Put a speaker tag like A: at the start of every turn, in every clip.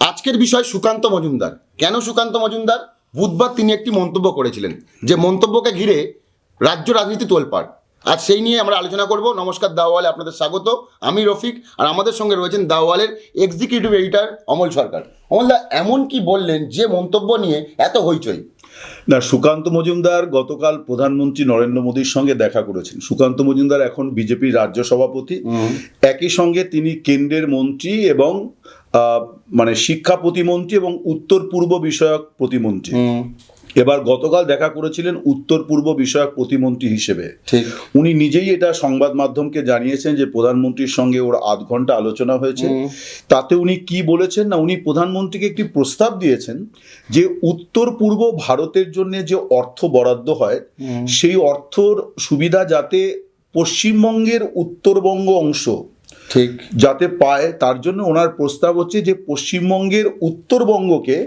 A: আজকের বিষয় সুকান্ত মজুমদার। কেন সুকান্ত মজুমদার? বুধবার তিনি একটি মন্তব্য করেছিলেন যে মন্তব্যকে ঘিরে রাজ্য রাজনীতি তোলপাড়। আজ সেই নিয়ে আমরা আলোচনা করব। নমস্কার দাওয়ালে আপনাদের স্বাগত। আমি রফিক আর আমাদের সঙ্গে রয়েছেন দাওয়ালের এক্সিকিউটিভ এডিটর অমল সরকার। অমলদা এমন কি বললেন যে মন্তব্য নিয়ে এত হইচই?
B: না সুকান্ত মজুমদার গতকাল প্রধানমন্ত্রী নরেন্দ্র মোদীর সঙ্গে দেখা করেছেন। সুকান্ত মজুমদার এখন বিজেপির রাজ্য সভাপতি। একই সঙ্গে তিনি কেন্দ্রের মন্ত্রী এবং মানে শিক্ষা প্রতিমন্ত্রী এবং উত্তর পূর্ব বিষয়ক প্রতিমন্ত্রী। এবার গতকাল দেখা করেছিলেন উত্তর পূর্ব বিষয়ক প্রতিমন্ত্রী হিসেবে। উনি নিজেই এটা সংবাদ মাধ্যমকে জানিয়েছেন যে প্রধানমন্ত্রীর সঙ্গে ওর আধ ঘণ্টা আলোচনা হয়েছে। তাতে উনি কি বলেছেন না উনি প্রধানমন্ত্রীকে একটি প্রস্তাব দিয়েছেন যে উত্তর পূর্ব ভারতের জন্য যে অর্থ বরাদ্দ হয় সেই অর্থর সুবিধা যাতে পশ্চিমবঙ্গের উত্তরবঙ্গ অংশ
A: ঠিক।
B: যাতে পায় তার জন্য ওনার প্রস্তাব হচ্ছে যে পশ্চিমবঙ্গের উত্তরবঙ্গকে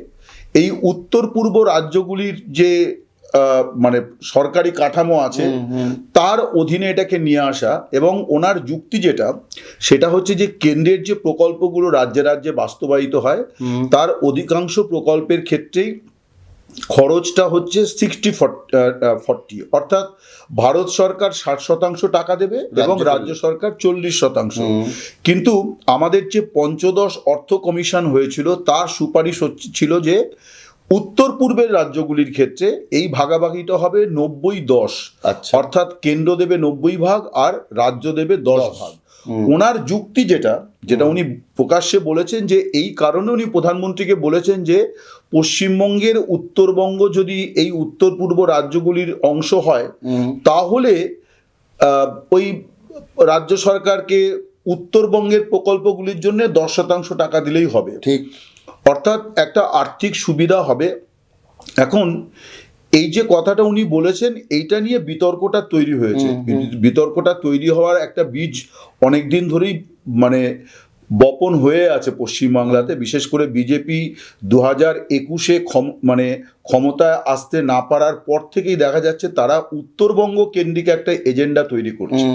B: এই উত্তর পূর্ব রাজ্যগুলির যে আহ, মানে সরকারি কাঠামো আছে তার অধীনে এটাকে নিয়ে আসা এবং ওনার যুক্তি যেটা সেটা হচ্ছে যে কেন্দ্রের যে প্রকল্পগুলো রাজ্যে রাজ্যে বাস্তবায়িত হয় তার অধিকাংশ প্রকল্পের ক্ষেত্রেই খরচটা হচ্ছে সিক্সটি ফর্টি অর্থাৎ ভারত সরকার ষাট শতাংশ টাকা দেবে এবং
A: রাজ্য
B: সরকার চল্লিশ শতাংশ। কিন্তু আমাদের যে পঞ্চদশ অর্থ কমিশন হয়েছিল তার সুপারিশ ছিল যে উত্তর পূর্বের রাজ্যগুলির ক্ষেত্রে এই ভাগাভাগিটা হবে নব্বই দশ।
A: আচ্ছা।
B: অর্থাৎ কেন্দ্র দেবে নব্বই ভাগ আর রাজ্য দেবে দশ। ভাগ। ওনার যুক্তি যেটা যেটা উনি প্রকাশ্যে বলেছেন যে এই কারণে উনি প্রধানমন্ত্রীকে বলেছেন যে পশ্চিমবঙ্গের উত্তরবঙ্গ যদি এই উত্তর পূর্ব রাজ্যগুলির অংশ হয় তাহলে ওই রাজ্য সরকারকে উত্তরবঙ্গের প্রকল্পগুলির জন্য দশ শতাংশ টাকা দিলেই হবে।
A: ঠিক।
B: অর্থাৎ একটা আর্থিক সুবিধা হবে। এখন এই যে কথাটা উনি বলেছেন এইটা নিয়ে বিতর্কটা তৈরি হয়েছে। বিতর্কটা তৈরি হওয়ার একটা বীজ অনেক দিন ধরেই মানে বপন হয়ে আছে পশ্চিমবাংলাতে বিশেষ করে বিজেপি দু হাজার একুশে মানে ক্ষমতায় আসতে না পারার পর থেকেই দেখা যাচ্ছে তারা উত্তরবঙ্গ কেন্দ্রিক একটা এজেন্ডা তৈরি করছে।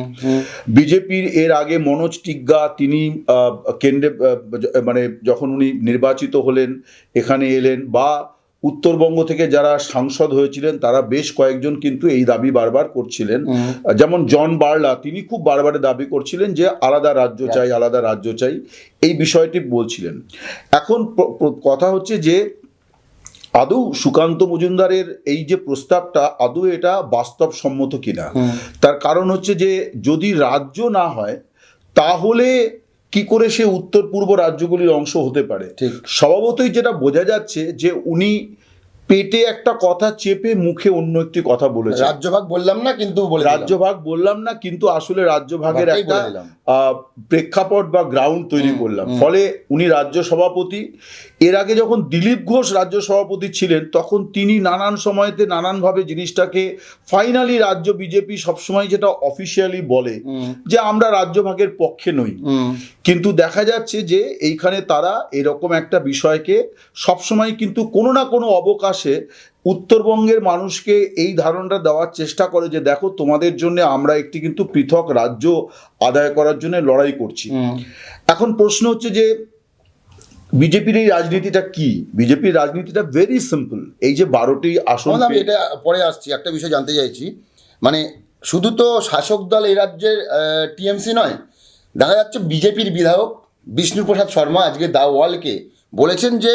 B: বিজেপির এর আগে মনোজ টিগ্গা তিনি আহ, কেন্দ্রে মানে যখন উনি নির্বাচিত হলেন এখানে এলেন বা উত্তরবঙ্গ থেকে যারা সাংসদ হয়েছিলেন তারা বেশ কয়েকজন কিন্তু এই দাবি বারবার করছিলেন। যেমন জন বার্লা তিনি খুব বারবার দাবি করছিলেন যে আলাদা রাজ্য চাই আলাদা রাজ্য চাই এই বিষয়টি বলছিলেন। এখন কথা হচ্ছে যে আদৌ সুকান্ত মজুমদারের এই যে প্রস্তাবটা আদৌ এটা বাস্তবসম্মত কিনা? তার কারণ হচ্ছে যে যদি রাজ্য না হয় তাহলে কি করে সে উত্তর পূর্ব রাজ্যগুলির অংশ হতে পারে
A: ঠিক।
B: স্বভাবতই যেটা বোঝা যাচ্ছে যে উনি পেটে একটা কথা চেপে মুখে অন্য একটি কথা বলেছেন
A: রাজ্যভাগ বললাম না কিন্তু।
B: রাজ্যভাগ বললাম না কিন্তু আসলে রাজ্যভাগের একটা প্রেক্ষাপট বা গ্রাউন্ড তৈরি করলাম। ফলে উনি রাজ্য সভাপতি। এর আগে যখন দিলীপ ঘোষ রাজ্য সভাপতি ছিলেন তখন তিনি নানান সময়তে নানানভাবে জিনিসটাকে ফাইনালি রাজ্য বিজেপি সবসময় যেটা অফিসিয়ালি বলে যে আমরা রাজ্যভাগের পক্ষে নই। কিন্তু দেখা যাচ্ছে যে এইখানে তারা এরকম একটা বিষয়কে সবসময় কিন্তু কোনো না কোনো অবকাশে উত্তরবঙ্গের মানুষকে এই ধারণাটা দেওয়ার চেষ্টা করে যে দেখো তোমাদের জন্য আমরা একটি কিন্তু পৃথক রাজ্য আদায় করার জন্য লড়াই করছি। এখন প্রশ্ন হচ্ছে যে বিজেপির এই রাজনীতিটা কি? বিজেপির রাজনীতিটা ভেরি সিম্পল এই যে বারোটি আসন
A: আমি এটা পরে আসছি একটা বিষয় জানতে চাইছি। মানে শুধু তো শাসক দল এই রাজ্যের টিএমসি নয় দেখা যাচ্ছে বিজেপির বিধায়ক বিষ্ণুপ্রসাদ শর্মা আজকে দা ওয়ালকে বলেছেন যে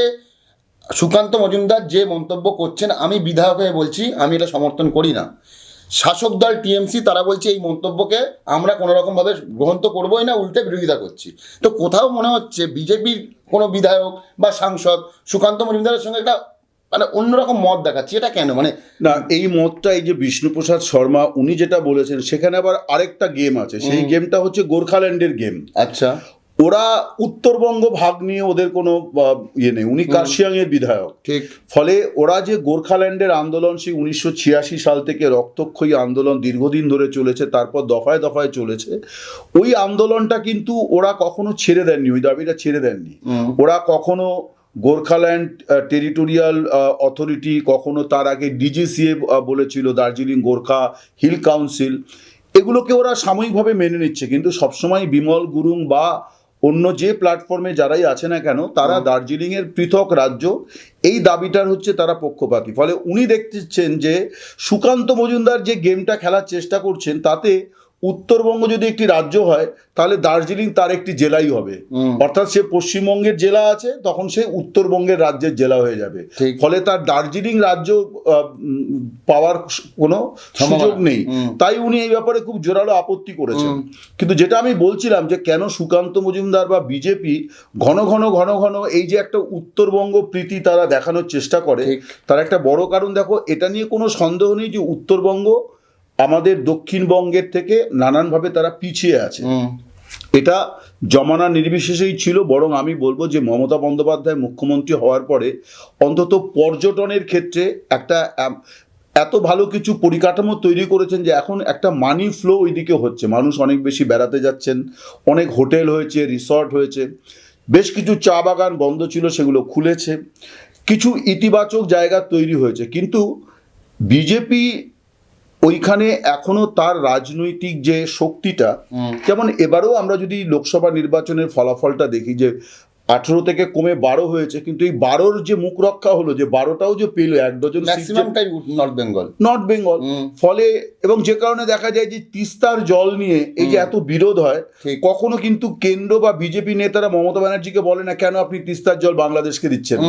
A: সুকান্ত মজুমদার যে মন্তব্য করছেন আমি বিধায়ক হয়ে বলছি আমি এটা সমর্থন করি না। শাসক দল টিএমসি তারা বলছে এই মন্তব্যকে আমরা কোনো রকমভাবে গ্রহণ তো করবোই না উল্টে বিরোধিতা করছি। তো কোথাও মনে হচ্ছে বিজেপির কোনো বিধায়ক বা সাংসদ সুকান্ত মজুমদারের সঙ্গে একটা মানে অন্যরকম মত দেখাচ্ছি এটা কেন? মানে
B: না এই মতটা এই যে বিষ্ণুপ্রসাদ শর্মা উনি যেটা বলেছেন সেখানে আবার আরেকটা গেম আছে। সেই গেমটা হচ্ছে গোর্খাল্যান্ডের গেম
A: আচ্ছা।
B: ওরা উত্তরবঙ্গ ভাগ নিয়ে ওদের কোনো ইয়ে নেই। উনি কার্শিয়াং এর বিধায়ক।
A: ঠিক।
B: ফলে ওরা যে গোর্খাল্যান্ডের আন্দোলন সেই উনিশশো ছিয়াশি সাল থেকে রক্তক্ষয়ী আন্দোলন দীর্ঘদিন ধরে চলেছে তারপর দফায় দফায় চলেছে। ওই আন্দোলনটা কিন্তু ওরা কখনো ছেড়ে দেননি ওই দাবিটা ছেড়ে দেননি। ওরা কখনো গোর্খাল্যান্ড টেরিটোরিয়াল অথরিটি কখনো তার আগে ডিজিসিএ বলেছিল দার্জিলিং গোর্খা হিল কাউন্সিল। এগুলোকে ওরা সাময়িকভাবে মেনে নিচ্ছে কিন্তু সবসময় বিমল গুরুং বা অন্য যে প্ল্যাটফর্মে যারাই আছে না কেন তারা দার্জিলিংয়ের পৃথক রাজ্য এই দাবিটার হচ্ছে তারা পক্ষপাতী। ফলে উনি দেখতেছেন যে সুকান্ত মজুমদার যে গেমটা খেলার চেষ্টা করছেন তাতে উত্তরবঙ্গ যদি একটি রাজ্য হয় তাহলে দার্জিলিং তার একটি জেলাই হবে। অর্থাৎ সে পশ্চিমবঙ্গের জেলা আছে তখন সে উত্তরবঙ্গের রাজ্যের জেলা হয়ে যাবে। ফলে তার দার্জিলিং রাজ্য পাওয়ার কোনো সুযোগ নেই। তাই উনি এই ব্যাপারে খুব জোরালো আপত্তি করেছেন। কিন্তু যেটা আমি বলছিলাম যে কেন সুকান্ত মজুমদার বা বিজেপি ঘন ঘন ঘন ঘন এই যে একটা উত্তরবঙ্গ প্রীতি তারা দেখানোর চেষ্টা করে। তার একটা বড় কারণ দেখো এটা নিয়ে কোনো সন্দেহ নেই যে উত্তরবঙ্গ আমাদের দক্ষিণবঙ্গের থেকে নানানভাবে তারা পিছিয়ে আছে। এটা জমানা নির্বিশেষেই ছিল বরং আমি বলব যে মমতা বন্দ্যোপাধ্যায় মুখ্যমন্ত্রী হওয়ার পরে অন্তত পর্যটনের ক্ষেত্রে একটা এত ভালো কিছু পরিকাঠামো তৈরি করেছেন যে এখন একটা মানি ফ্লো ওইদিকে হচ্ছে। মানুষ অনেক বেশি বেড়াতে যাচ্ছেন অনেক হোটেল হয়েছে রিসর্ট হয়েছে বেশ কিছু চা বাগান বন্ধ ছিল সেগুলো খুলেছে কিছু ইতিবাচক জায়গা তৈরি হয়েছে। কিন্তু বিজেপি ওইখানে এখনও তার রাজনৈতিক যে শক্তিটা যেমন এবারেও আমরা যদি লোকসভা নির্বাচনের ফলাফলটা দেখি যে আঠেরো থেকে কমে বারো হয়েছে কিন্তু এই বারোর যে মুখ রক্ষা হলো যে বারোটাও যে পেল এক ডজন
A: ম্যাক্সিমামটাই নর্থ বেঙ্গল
B: নর্থ বেঙ্গল ফলে এবং যে কারণে দেখা যায় যে তিস্তার জল নিয়ে এই যে এত বিরোধ হয় কখনো কিন্তু কেন্দ্র বা বিজেপি নেতারা মমতা ব্যানার্জিকে বলে না কেন আপনি তিস্তার জল বাংলাদেশকে দিচ্ছেন।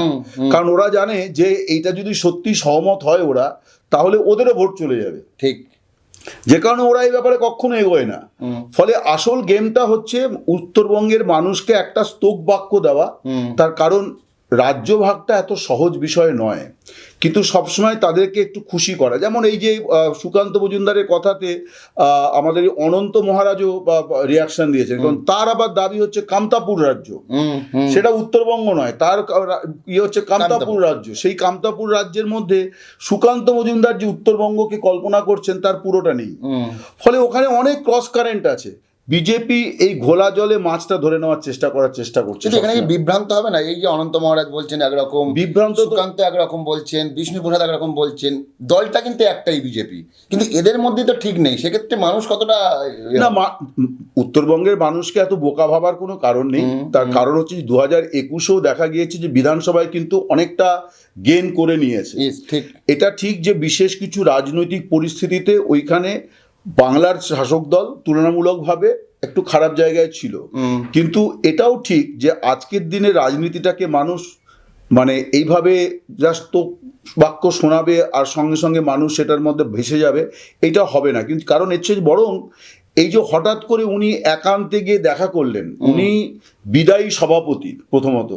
B: কারণ ওরা জানে যে এইটা যদি সত্যি সহমত হয় ওরা তাহলে ওদেরও ভোট চলে যাবে।
A: ঠিক।
B: যে কারণে ওরা এই ব্যাপারে কখনো এগোয় না। ফলে আসল গেমটা হচ্ছে উত্তরবঙ্গের মানুষকে একটা স্তোক বাক্য দেওয়া। তার কারণ রাজ্য ভাগটা এত সহজ বিষয় নয়। কিন্তু সবসময় তাদেরকে একটু খুশি করা। যেমন এই যে সুকান্ত মজুমদারের কথাতে আমাদের অনন্ত মহারাজও রিয়াকশন দিয়েছেন। কারণ তার আবার দাবি হচ্ছে কামতাপুর রাজ্য। সেটা উত্তরবঙ্গ নয় তার ইয়ে হচ্ছে কামতাপুর। রাজ্য। সেই কামতাপুর রাজ্যের মধ্যে সুকান্ত মজুমদার যে উত্তরবঙ্গকে কল্পনা করছেন তার পুরোটা নেই। ফলে ওখানে অনেক ক্রস কারেন্ট আছে। বিজেপি এই ঘোলা জলে মাছটা ধরে নেওয়ার চেষ্টা করার চেষ্টা করছে
A: এখানে কি বিভ্রান্ত হবে না? এই যে অনন্ত মহারাজ বলছেন একরকম
B: বিভ্রান্ত
A: সুকান্ত একরকম বলছেন বিষ্ণু প্রসাদ একরকম বলছেন দলটা কিন্তু একটাই বিজেপি। কিন্তু এদের মধ্যে তো ঠিক নেই সেক্ষেত্রে মানুষ কতটা
B: না উত্তরবঙ্গের মানুষকে এত বোকা ভাবার কোনো কারণ নেই। তার কারণ হচ্ছে দু হাজার একুশেও দেখা গিয়েছে যে বিধানসভায় কিন্তু অনেকটা গেন করে নিয়েছে।
A: ঠিক।
B: এটা ঠিক যে বিশেষ কিছু রাজনৈতিক পরিস্থিতিতে ওইখানে বাংলার শাসক দল তুলনামূলকভাবে একটু খারাপ জায়গায় ছিল। কিন্তু এটাও ঠিক যে আজকের দিনে রাজনীতিটাকে মানুষ মানে এইভাবে জাস্ট তো বাক্য শোনাবে আর সঙ্গে সঙ্গে মানুষ সেটার মধ্যে ভেসে যাবে এটা হবে না। কিন্তু কারণ এর চেয়ে বরং এই যে হঠাৎ করে উনি একান্তে গিয়ে দেখা করলেন উনি বিদায়ী সভাপতি প্রথমত।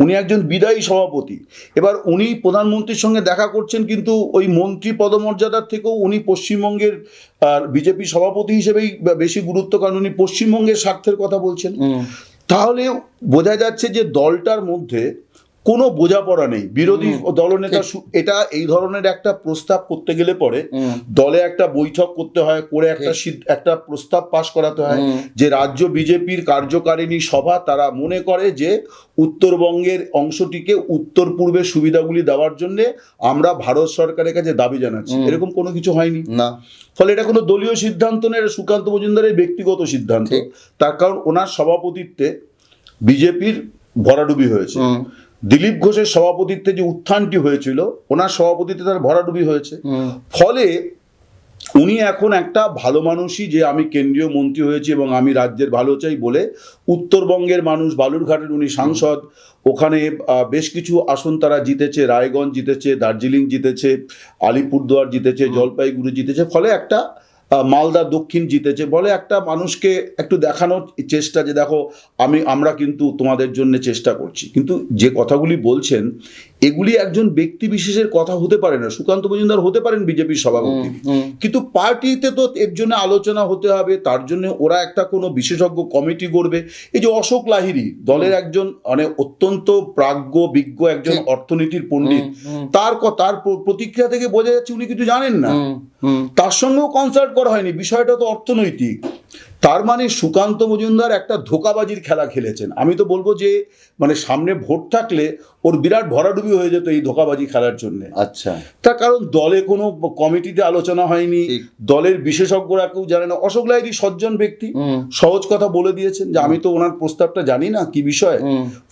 B: উনি একজন বিদায়ী সভাপতি। এবার উনি প্রধানমন্ত্রীর সঙ্গে দেখা করছেন কিন্তু ওই মন্ত্রী পদমর্যাদার থেকেও উনি পশ্চিমবঙ্গের বিজেপি সভাপতি হিসেবেই বেশি গুরুত্ব কারণ উনি পশ্চিমবঙ্গের স্বার্থের কথা বলছেন। তাহলে বোঝা যাচ্ছে যে দলটার মধ্যে কোনো বোঝাপড়া নেই। বিরোধী দলনেতা এটা এই ধরনের একটা প্রস্তাব করতে গেলে পরে দলে একটা বৈঠক করতে হয় করে একটা একটা প্রস্তাব পাশ করাতে হয় যে রাজ্য বিজেপির কার্যকারিণী সভা তারা মনে করে যে উত্তরবঙ্গের অংশটিকে উত্তর পূর্বের সুবিধাগুলি দেওয়ার জন্য আমরা ভারত সরকারের কাছে দাবি জানাচ্ছি। এরকম কোনো কিছু হয়নি।
A: না।
B: ফলে এটা কোনো দলীয় সিদ্ধান্ত নয় এটা সুকান্ত মজুমদারের ব্যক্তিগত সিদ্ধান্ত। তার কারণ ওনার সভাপতিত্বে বিজেপির ভরাডুবি হয়েছে। দিলীপ ঘোষের সভাপতিত্বে যে উত্থানটি হয়েছিল ওনার সভাপতিত্বে তার ভরাডুবি হয়েছে। ফলে উনি এখন একটা ভালো মানুষই যে আমি কেন্দ্রীয় মন্ত্রী হয়েছি এবং আমি রাজ্যের ভালো চাই বলে উত্তরবঙ্গের মানুষ বালুরঘাটের উনি সাংসদ। ওখানে বেশ কিছু আসন তারা জিতেছে রায়গঞ্জ জিতেছে দার্জিলিং জিতেছে আলিপুরদুয়ার জিতেছে জলপাইগুড়ি জিতেছে। ফলে একটা মালদা দক্ষিণ জিতেছে। বলে একটা মানুষকে একটু দেখানোর চেষ্টা যে দেখো, আমি, আমরা কিন্তু তোমাদের জন্য চেষ্টা করছি। কিন্তু যে কথাগুলি বলছেন এগুলি একজন ব্যক্তি বিশেষের কথা হতে পারে না। সুকান্ত মজুমদার হতে পারেন বিজেপির সভাপতি। কিন্তু পার্টিতে তো এর জন্য আলোচনা হতে হবে তার জন্য ওরা একটা কোনো বিশেষজ্ঞ কমিটি করবে এই যে অশোক লাহিড়ী দলের একজন মানে অত্যন্ত প্রাজ্ঞ বিজ্ঞ একজন অর্থনীতির পণ্ডিত। তার তার প্রতিক্রিয়া থেকে বোঝা যাচ্ছে উনি কিছু জানেন না। তার সঙ্গেও কনসাল্ট করা হয়নি। বিষয়টা তো অর্থনৈতিক। তার মানে সুকান্ত মজুমদার একটা ধোকাবাজির খেলা খেলেছেন। আমি তো বলব যে মানে সামনে ভোট থাকলে ওর বিরাট ভরাডুবি হয়ে যেত এই ধোকাবাজি খেলার জন্য।
A: আচ্ছা।
B: তার কারণ দলে কোনো কমিটিতে আলোচনা হয়নি দলের বিশেষজ্ঞরা কেউ জানে না। অশোক লাহিড়ী সজ্জন ব্যক্তি সহজ কথা বলে দিয়েছেন যে আমি তো ওনার প্রস্তাবটা জানি না কি বিষয়।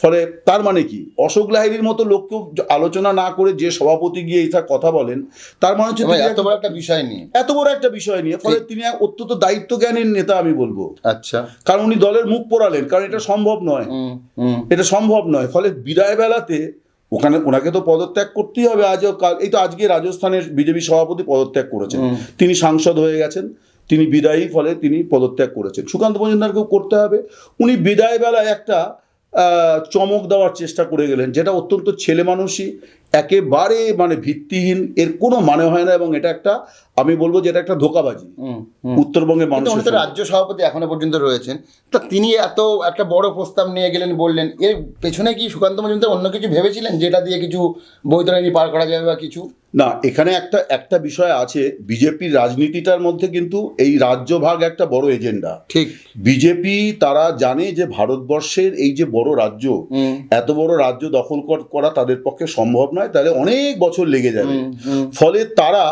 B: ফলে তার মানে কি? অশোক লাহিড়ীর মতো লোককেও আলোচনা না করে যে সভাপতি গিয়ে এইটা কথা বলেন তার মানে হচ্ছে
A: এত বড় একটা বিষয় নিয়ে।
B: এত বড় একটা বিষয় নিয়ে ফলে তিনি অত্যন্ত দায়িত্ব জ্ঞানের নেতা আমি বলব।
A: আচ্ছা।
B: কারণ উনি দলের মুখ পোড়ালেন কারণ এটা সম্ভব নয়। এটা সম্ভব নয় ফলে বিদায় বেলাতে ওখানে ওনাকে তো পদত্যাগ করতেই হবে আজও কাল এই তো আজকে রাজস্থানের বিজেপি সভাপতি পদত্যাগ করেছেন। তিনি সাংসদ হয়ে গেছেন তিনি বিদায়ী ফলে তিনি পদত্যাগ করেছেন। সুকান্ত মজুমদারকেও করতে হবে। উনি বিদায় বেলায় একটা আহ, চমক দেওয়ার চেষ্টা করে গেলেন যেটা অত্যন্ত ছেলে মানুষই একেবারে মানে ভিত্তিহীন এর কোনো মানে হয় না এবং এটা একটা আমি বলব যে এটা একটা ধোকাবাজি।
A: তো
B: সঙ্গে।
A: রাজ্য সভাপতি এখনও পর্যন্ত রয়েছেন। তা তিনি এত একটা বড় প্রস্তাব নিয়ে গেলেন বললেন এর পেছনে কি সুকান্ত মজুমদার অন্য কিছু ভেবেছিলেন যেটা দিয়ে কিছু বৈতরণী পার করা যাবে বা কিছু?
B: না এখানে একটা একটা বিষয় আছে বিজেপির রাজনীতিটার মধ্যে কিন্তু এই রাজ্য ভাগ একটা বড় এজেন্ডা।
A: ঠিক।
B: বিজেপি তারা জানে যে ভারতবর্ষের এই যে বড় রাজ্য এত বড় রাজ্য দখল কর- করা তাদের পক্ষে সম্ভব নয় তাহলে অনেক বছর লেগে যাবে। ফলে তারা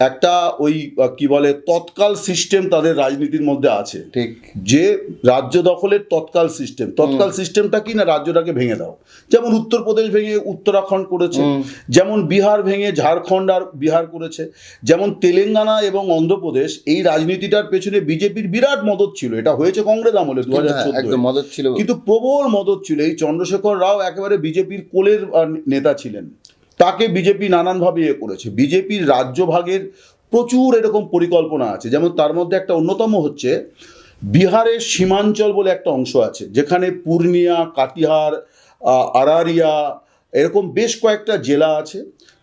B: একটা ওই কি বলে তৎকাল সিস্টেম তাদের রাজনীতির মধ্যে আছে।
A: ঠিক।
B: যে রাজ্য দখলের তৎকাল সিস্টেম তৎকাল সিস্টেমটা কি না রাজ্যটাকে ভেঙে দাও? যেমন উত্তরপ্রদেশ ভেঙে উত্তরাখণ্ড করেছে যেমন বিহার ভেঙে ঝাড়খণ্ড আর বিহার করেছে যেমন তেলেঙ্গানা এবং অন্ধ্রপ্রদেশ এই রাজনীতিটার পেছনে বিজেপির বিরাট মদত ছিল। এটা হয়েছে কংগ্রেস আমলে দু হাজার
A: হ্যাঁ, একদম মদত ছিল।
B: কিন্তু প্রবল মদত ছিল। এই চন্দ্রশেখর রাও একেবারে বিজেপির কোলের নেতা ছিলেন। তাকে বিজেপি নানানভাবে ইয়ে করেছে। বিজেপির রাজ্যভাগের প্রচুর এরকম পরিকল্পনা আছে। যেমন তার মধ্যে একটা অন্যতম হচ্ছে বিহারের সীমাঞ্চল বলে একটা অংশ আছে, যেখানে পূর্ণিয়া, কাটিহার আরারিয়া এরকম বেশ কয়েকটা জেলা আছে।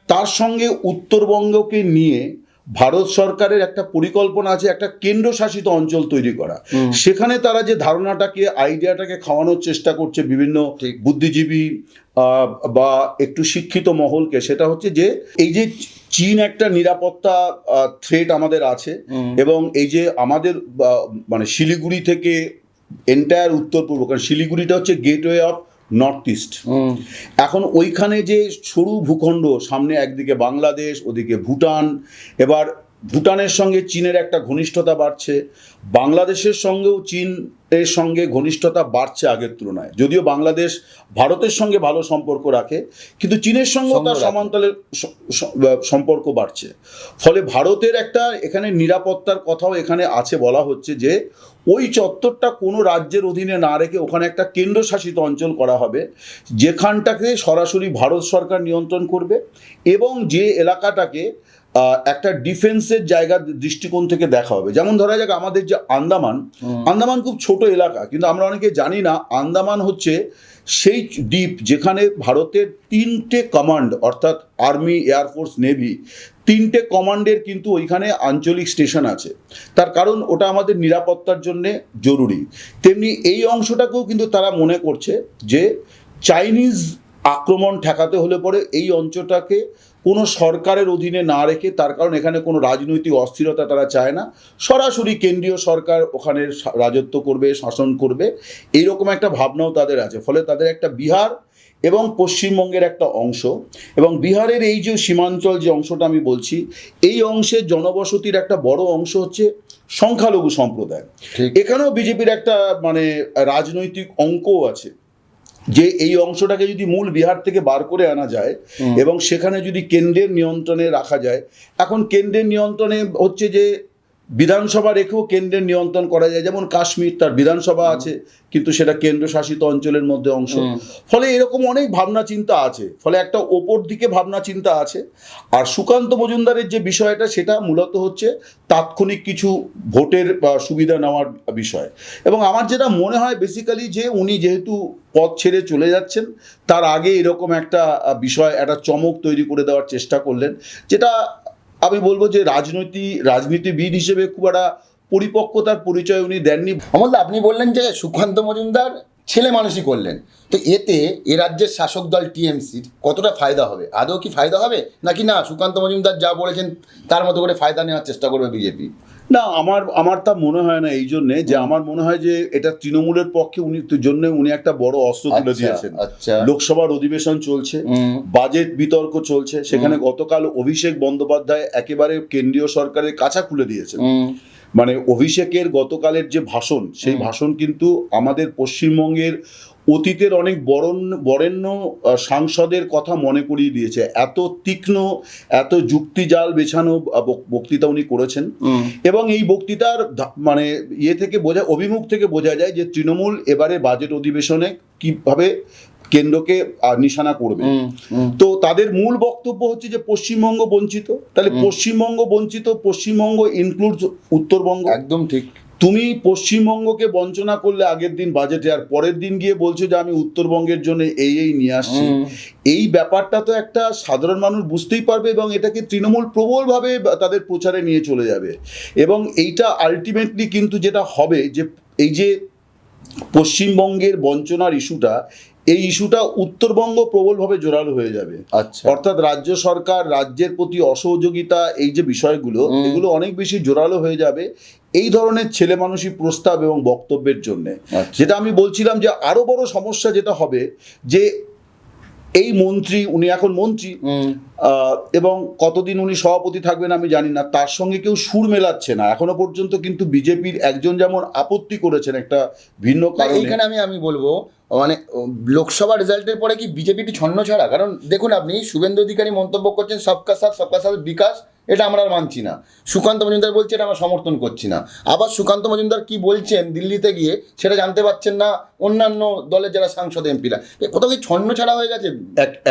B: তার সঙ্গে উত্তরবঙ্গকে নিয়ে ভারত সরকারের একটা পরিকল্পনা আছে একটা কেন্দ্রশাসিত অঞ্চল তৈরি করা। সেখানে তারা যে ধারণাটাকে আইডিয়াটাকে খাওয়ানোর চেষ্টা করছে বিভিন্ন বুদ্ধিজীবী আহ, বা একটু শিক্ষিত মহলকে সেটা হচ্ছে যে এই যে চীন একটা নিরাপত্তা থ্রেট আমাদের আছে এবং এই যে আমাদের মানে শিলিগুড়ি থেকে এন্টায়ার উত্তর পূর্ব কারণ শিলিগুড়িটা হচ্ছে গেটওয়ে অফ নর্থ ইস্ট এখন ওইখানে যে সরু ভূখণ্ড সামনে একদিকে বাংলাদেশ ওদিকে ভুটান এবার ভুটানের সঙ্গে চীনের একটা ঘনিষ্ঠতা বাড়ছে বাংলাদেশের সঙ্গেও চীন এর সঙ্গে ঘনিষ্ঠতা বাড়ছে আগের তুলনায় যদিও বাংলাদেশ ভারতের সঙ্গে ভালো সম্পর্ক রাখে কিন্তু চীনের সঙ্গেও
A: সঙ্গ
B: তার। সমান্তরালে সম্পর্ক বাড়ছে ফলে ভারতের একটা এখানে নিরাপত্তার কথাও এখানে আছে বলা হচ্ছে যে ওই চত্বরটা কোনো রাজ্যের অধীনে না রেখে ওখানে একটা কেন্দ্রশাসিত অঞ্চল করা হবে যেখানটাকে সরাসরি ভারত সরকার নিয়ন্ত্রণ করবে এবং যে এলাকাটাকে একটা ডিফেন্সের জায়গার দৃষ্টিকোণ থেকে দেখা হবে। যেমন ধরা যাক আমাদের যে আন্দামান আন্দামান খুব ছোট এলাকা কিন্তু আমরা অনেকে জানি না আন্দামান হচ্ছে সেই দ্বীপ যেখানে ভারতের তিনটে কমান্ড অর্থাৎ আর্মি এয়ারফোর্স নেভি তিনটে কমান্ডের কিন্তু ওইখানে আঞ্চলিক স্টেশন আছে। তার কারণ ওটা আমাদের নিরাপত্তার জন্যে জরুরি। তেমনি এই অংশটাকেও কিন্তু তারা মনে করছে যে চাইনিজ আক্রমণ ঠেকাতে হলে পরে এই অঞ্চলটাকে কোনো সরকারের অধীনে না রেখে তার কারণ এখানে কোনো রাজনৈতিক অস্থিরতা তারা চায় না। সরাসরি কেন্দ্রীয় সরকার ওখানে রাজত্ব করবে শাসন করবে এইরকম একটা ভাবনাও তাদের আছে। ফলে তাদের একটা বিহার এবং পশ্চিমবঙ্গের একটা অংশ। এবং বিহারের এই যে সীমাঞ্চল যে অংশটা আমি বলছি এই অংশের জনবসতির একটা বড় অংশ হচ্ছে সংখ্যালঘু সম্প্রদায়। এখানেও বিজেপির একটা মানে রাজনৈতিক অঙ্কও আছে। যে এই অংশটাকে যদি মূল বিহার থেকে বার করে আনা যায় এবং সেখানে যদি কেন্দ্রের নিয়ন্ত্রণে রাখা যায় এখন কেন্দ্রের নিয়ন্ত্রণে হচ্ছে যে বিধানসভা রেখেও কেন্দ্রের নিয়ন্ত্রণ করা যায়। যেমন কাশ্মীর তার বিধানসভা আছে কিন্তু সেটা কেন্দ্রশাসিত অঞ্চলের মধ্যে অংশ। ফলে এরকম অনেক ভাবনা চিন্তা আছে। ফলে একটা ওপর দিকে ভাবনা চিন্তা আছে। আর সুকান্ত মজুমদারের যে বিষয়টা সেটা মূলত হচ্ছে তাৎক্ষণিক কিছু ভোটের সুবিধা নেওয়ার বিষয়। এবং আমার যেটা মনে হয় বেসিক্যালি যে উনি যেহেতু পথ ছেড়ে চলে যাচ্ছেন তার আগে এরকম একটা বিষয় একটা চমক তৈরি করে দেওয়ার চেষ্টা করলেন। যেটা আমি বলব যে রাজনীতি, রাজনীতিবিদ হিসেবে খুব একটা পরিপক্কতার পরিচয় উনি দেননি।
A: অমলদা, আপনি বললেন যে সুকান্ত মজুমদার ছেলে মানুষই করলেন। তো এতে এ রাজ্যের শাসক দল টিএমসির কতটা ফায়দা হবে? আদৌ কি ফায়দা হবে? নাকি না, সুকান্ত মজুমদার যা বলেছেন তার মতো করে ফায়দা নেওয়ার চেষ্টা করবে বিজেপি?
B: না আমার আমার তা মনে হয় না এই জন্যে যে আমার মনে হয় যে এটা তৃণমূলের পক্ষে উনি জন্য উনি একটা বড় অস্ত্র তুলে
A: আচ্ছা,
B: দিয়েছেন।
A: আচ্ছা।
B: লোকসভার অধিবেশন চলছে বাজেট বিতর্ক চলছে সেখানে গতকাল অভিষেক বন্দ্যোপাধ্যায় একেবারে কেন্দ্রীয় সরকারের কাছা খুলে দিয়েছেন। মানে অভিষেকের গতকালের যে ভাষণ সেই ভাষণ কিন্তু আমাদের পশ্চিমবঙ্গের অতীতের অনেক বরণ্য বরেণ্য সাংসদের কথা মনে করিয়ে দিয়েছে। এত তীক্ষ্ণ এত যুক্তিজাল বেছানো বক্তৃতা উনি করেছেন। এবং এই বক্তৃতার মানে ইয়ে থেকে বোঝা অভিমুখ থেকে বোঝা যায় যে তৃণমূল এবারে বাজেট অধিবেশনে কীভাবে কেন্দ্রকে নিশানা করবে। তো তাদের মূল বক্তব্য হচ্ছে যে পশ্চিমবঙ্গ বঞ্চিত। তাহলে পশ্চিমবঙ্গ বঞ্চিত পশ্চিমবঙ্গ ইনক্লুডস উত্তরবঙ্গ।
A: একদম ঠিক।
B: তুমি পশ্চিমবঙ্গকে বঞ্চনা করলে আগের দিন বাজেটে আর পরের দিন গিয়ে বলছো যে আমি উত্তরবঙ্গের জন্য এই এই নিয়ে আসছি। এই ব্যাপারটা তো একটা সাধারণ মানুষ বুঝতেই পারবে এবং এটাকে তৃণমূল প্রবলভাবে তাদের প্রচারে নিয়ে চলে যাবে। এবং এইটা আলটিমেটলি কিন্তু যেটা হবে যে এই যে পশ্চিমবঙ্গের বঞ্চনার ইস্যুটা এই ইস্যুটা উত্তরবঙ্গ প্রবলভাবে জোরালো হয়ে যাবে।
A: আচ্ছা।
B: অর্থাৎ রাজ্য সরকার রাজ্যের প্রতি অসহযোগিতা এই যে বিষয়গুলো এগুলো অনেক বেশি জোরালো হয়ে যাবে এই ধরনের ছেলে মানুষই প্রস্তাব এবং বক্তব্যের জন্য।
A: আচ্ছা।
B: যেটা আমি বলছিলাম যে আরও বড় সমস্যা যেটা হবে যে এই মন্ত্রী উনি এখন মন্ত্রী এবং কতদিন উনি সভাপতি থাকবেন আমি জানি না তার সঙ্গে কেউ সুর মেলাচ্ছে না। এখনও পর্যন্ত কিন্তু বিজেপির একজন যেমন আপত্তি করেছেন একটা ভিন্ন কারণ।
A: এখানে এইখানে আমি আমি বলব মানে লোকসভা রেজাল্টের পরে কি বিজেপিটি ছন্ন ছাড়া? কারণ দেখুন আপনি শুভেন্দু অধিকারী মন্তব্য করছেন সবকা সাথ সবকা সাথ বিকাশ। এটা আমরা আর মানছি না। সুকান্ত মজুমদার বলছে এটা আমরা সমর্থন করছি না। আবার সুকান্ত মজুমদার কি বলছেন দিল্লিতে গিয়ে সেটা জানতে পারছেন না অন্যান্য দলের যারা সাংসদ এমপিরা। কোথাও কি ছন্ন ছাড়া হয়ে গেছে?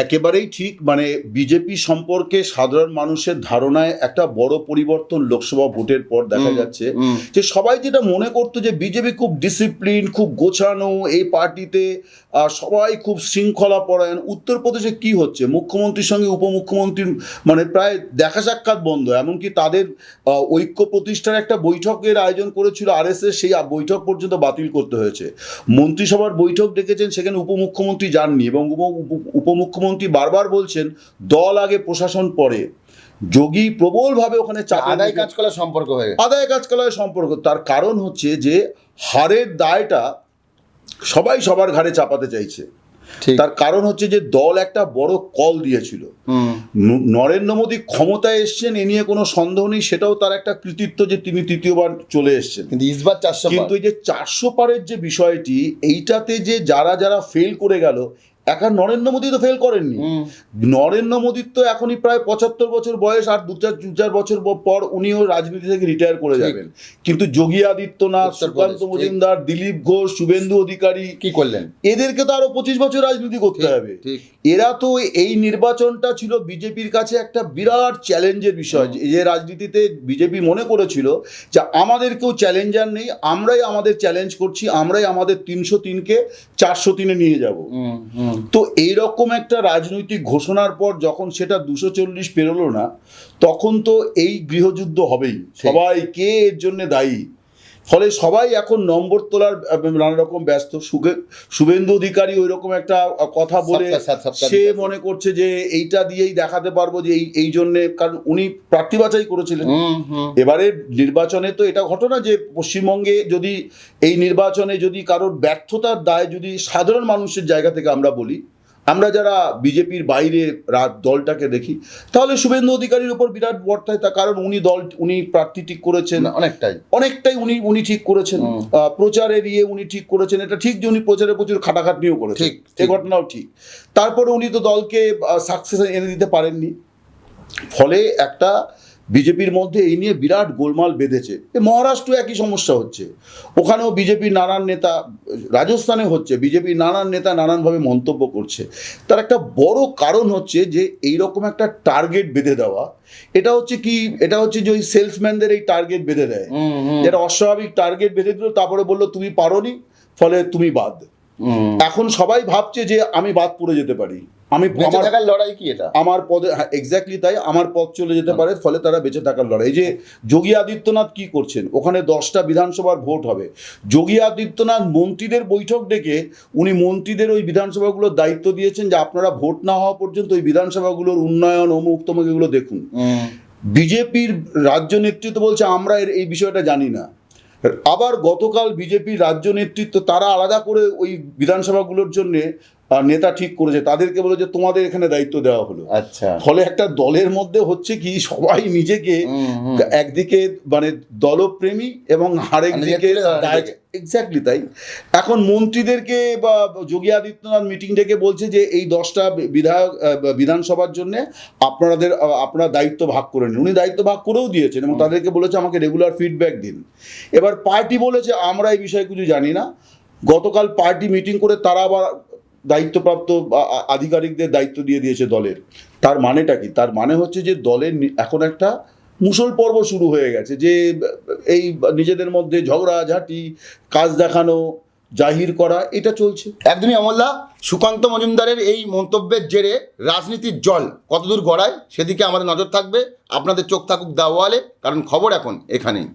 B: একেবারেই ঠিক মানে বিজেপি সম্পর্কে সাধারণ মানুষের ধারণায় একটা বড় পরিবর্তন লোকসভা ভোটের পর দেখা যাচ্ছে। যে সবাই যেটা মনে করতো যে বিজেপি খুব ডিসিপ্লিন খুব গোছানো এই পার্টিতে সবাই খুব শৃঙ্খলা পরায়ণ উত্তরপ্রদেশে কি হচ্ছে? মুখ্যমন্ত্রীর সঙ্গে উপমুখ্যমন্ত্রীর মানে প্রায় দেখা সাক্ষাৎ বন্ধ এমনকি তাদের ঐক্য প্রতিষ্ঠার একটা বৈঠকের আয়োজন করেছিল আরএসএস সেই বৈঠক পর্যন্ত বাতিল করতে হয়েছে। মন্ত্রিসভার বৈঠক ডেকেছেন সেখানে উপমুখ্যমন্ত্রী যাননি এবং উপ- উপ- উপমুখ্যমন্ত্রী বারবার বলছেন দল আগে প্রশাসন পরে। যোগী প্রবলভাবে ওখানে
A: আদায় কাজ করার সম্পর্ক হয়ে
B: আদায় কাজ কলায় সম্পর্ক তার কারণ হচ্ছে যে হারের দায়টা সবাই সবার ঘাড়ে চাপাতে চাইছে। তার কারণ হচ্ছে যে দল একটা বড় কল দিয়েছিল। নরেন্দ্র মোদী ক্ষমতায় এসছেন এ নিয়ে কোনো সন্দেহ নেই সেটাও তার একটা কৃতিত্ব যে তিনি তৃতীয়বার চলে এসছেন।
A: কিন্তু ইসবার চারশো
B: কিন্তু এই যে চারশো পারের যে বিষয়টি এইটাতে যে যারা যারা ফেল করে গেল একা নরেন্দ্র মোদী তো ফেল করেননি। নরেন্দ্র মোদীর তো এখনই প্রায় পঁচাত্তর বছর বয়স আর দু চার দু চার বছর পর উনিও রাজনীতি থেকে রিটায়ার করে যাবেন। কিন্তু যোগী আদিত্যনাথ সুকান্ত মজুমদার দিলীপ ঘোষ শুভেন্দু অধিকারী
A: কি করলেন?
B: এদেরকে তো আরও পঁচিশ বছর রাজনীতি করতে হবে। এরা তো এই নির্বাচনটা ছিল বিজেপির কাছে একটা বিরাট চ্যালেঞ্জের বিষয়। যে- রাজনীতিতে বিজেপি মনে করেছিল যে আমাদের কেউ চ্যালেঞ্জার নেই আমরাই আমাদের চ্যালেঞ্জ করছি আমরাই আমাদের তিনশো তিনকে চারশো তিনে নিয়ে যাব। তো এইরকম একটা রাজনৈতিক ঘোষণার পর যখন সেটা দুশো চল্লিশ পেরোলো না তখন তো এই গৃহযুদ্ধ হবেই। সবাই কে এর জন্য দায়ী? ফলে সবাই এখন নম্বর তোলার নানা রকম ব্যস্ত। সুখে শুভেন্দু অধিকারী ওই রকম একটা কথা বলে সে মনে করছে যে এইটা দিয়েই দেখাতে পারব যে এই এই জন্যে কারণ উনি প্রার্থী বাছাই করেছিলেন। এবারে নির্বাচনে তো এটা ঘটনা যে পশ্চিমবঙ্গে যদি এই নির্বাচনে যদি কারোর ব্যর্থতার দায় যদি সাধারণ মানুষের জায়গা থেকে আমরা বলি আমরা যারা বিজেপির বাইরে দলটাকে দেখি তাহলে শুভেন্দু অধিকারীর উপর বিরাট বর্তায় তা কারণ উনি দল উনি প্রার্থী ঠিক করেছেন।
A: অনেকটাই।
B: অনেকটাই উনি উনি ঠিক করেছেন। প্রচারের ইয়ে উনি ঠিক করেছেন। এটা ঠিক যে উনি প্রচারে প্রচুর খাটাখাটনিও করেছেন।
A: ঠিক,
B: এই ঘটনাও ঠিক। তারপরে উনি তো দলকে সাকসেস এনে দিতে পারেননি। ফলে একটা বিজেপির মধ্যে এই নিয়ে বিরাট গোলমাল বেঁধেছে। মহারাষ্ট্র একই সমস্যা হচ্ছে। ওখানেও বিজেপির নানান নেতা রাজস্থানে হচ্ছে বিজেপির নানান নেতা নানানভাবে মন্তব্য করছে। তার একটা বড় কারণ হচ্ছে যে এইরকম একটা টার্গেট বেঁধে দেওয়া এটা হচ্ছে কি এটা হচ্ছে যে ওই সেলসম্যানদের এই টার্গেট বেঁধে দেয়। যেটা অস্বাভাবিক টার্গেট বেঁধে দিল তারপরে বলল তুমি পারোনি ফলে তুমি বাদ। এখন সবাই ভাবছে যে আমি বাদ পড়ে যেতে পারি। আমি
A: বেঁচে থাকার লড়াই কি এটা?
B: আমার পদে এক্স্যাক্টলি তাই আমার পদ চলে যেতে পারে ফলে তারা বেঁচে থাকার লড়াই। যে যোগী আদিত্যনাথ কি করছেন? ওখানে দশটা বিধানসভার ভোট হবে। যোগী আদিত্যনাথ মন্ত্রীদের বৈঠক ডেকে উনি মন্ত্রীদের ওই বিধানসভাগুলোর দায়িত্ব দিয়েছেন যে আপনারা ভোট না হওয়া পর্যন্ত ওই বিধানসভাগুলোর উন্নয়ন অমুক তমুক এগুলো দেখুন। বিজেপির রাজ্য নেতৃত্ব বলছে আমরা এর এই বিষয়টা জানি না। আবার গতকাল বিজেপি রাজ্য নেতৃত্ব তারা আলাদা করে ওই বিধানসভাগুলোর জন্য নেতা ঠিক করেছে। তাদেরকে বলে যে তোমাদের এখানে দায়িত্ব দেওয়া হলো।
A: আচ্ছা।
B: ফলে একটা দলের মধ্যে হচ্ছে কি সবাই নিজেকে। একদিকে মানে দলপ্রেমী এবং আরেক এক্স্যাক্টলি তাই। এখন মন্ত্রীদেরকে বা যোগী আদিত্যনাথ মিটিং ডেকে বলছে যে এই দশটা বিধায়ক বিধানসভার জন্য আপনাদের আপনারা দায়িত্ব ভাগ করে নিন। উনি দায়িত্ব ভাগ করেও দিয়েছেন এবং তাদেরকে বলেছে আমাকে রেগুলার ফিডব্যাক দিন। এবার পার্টি বলেছে আমরা এই বিষয়ে কিছু জানি না। গতকাল পার্টি মিটিং করে তারা আবার দায়িত্বপ্রাপ্ত আধিকারিকদের দায়িত্ব দিয়ে দিয়েছে দলের। তার মানেটা কি? তার মানে হচ্ছে যে দলের এখন একটা মুসল পর্ব শুরু হয়ে গেছে, যে এই নিজেদের মধ্যে ঝগড়া, ঝাঁটি, কাজ দেখানো, জাহির করা, এটা চলছে।
A: একদমই অমল্লা সুকান্ত মজুমদারের এই মন্তব্যের জেরে রাজনীতির জল কতদূর গড়ায়, সেদিকে আমাদের নজর থাকবে। আপনাদের চোখ থাকুক দাওয়ালে কারণ খবর এখন এখানেই।